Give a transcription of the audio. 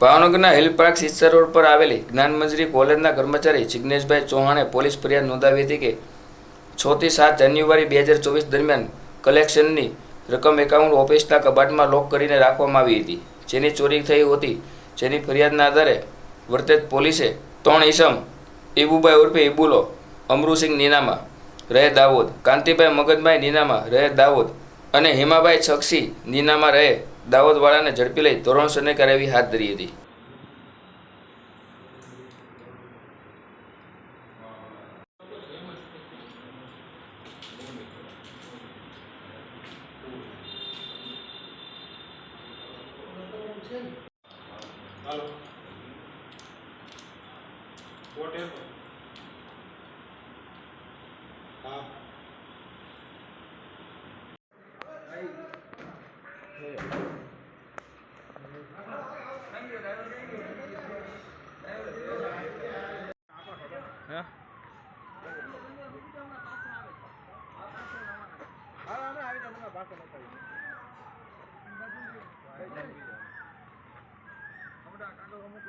ભાવનગરના hill park sister road પર આવેલી જ્ઞાનમંજરી કોલેજના કર્મચારી જિજ્ઞેશભાઈ ચૌહાણે પોલીસ ફરિયાદ નોંધાવી હતી કે છ થી સાત જાન્યુઆરી બે હજાર ચોવીસ દરમિયાન કલેક્શનની રકમ એકાઉન્ટ ઓફિસના કબાટમાં લોક કરીને રાખવામાં આવી હતી. જેની ચોરી થઈ હતી જેની ફરિયાદના આધારે વર્તેજ પોલીસે ત્રણ ઈસમ ઇબુભાઈ ઉર્ફે ઇબુલો અમરુસિંહ નીનામા, રહે દાહોદ, કાંતિભાઈ મગજભાઈ નીનામા, રહે દાહોદ અને હિમાભાઈ છક્ષી નીનામાં રહે દાવતવાળાને ઝડપી લઈ ધોરણ ધોરણસરની કાર્યવાહી હાથ ધરી હતી Yeah. હમણાં કાંડો અમુક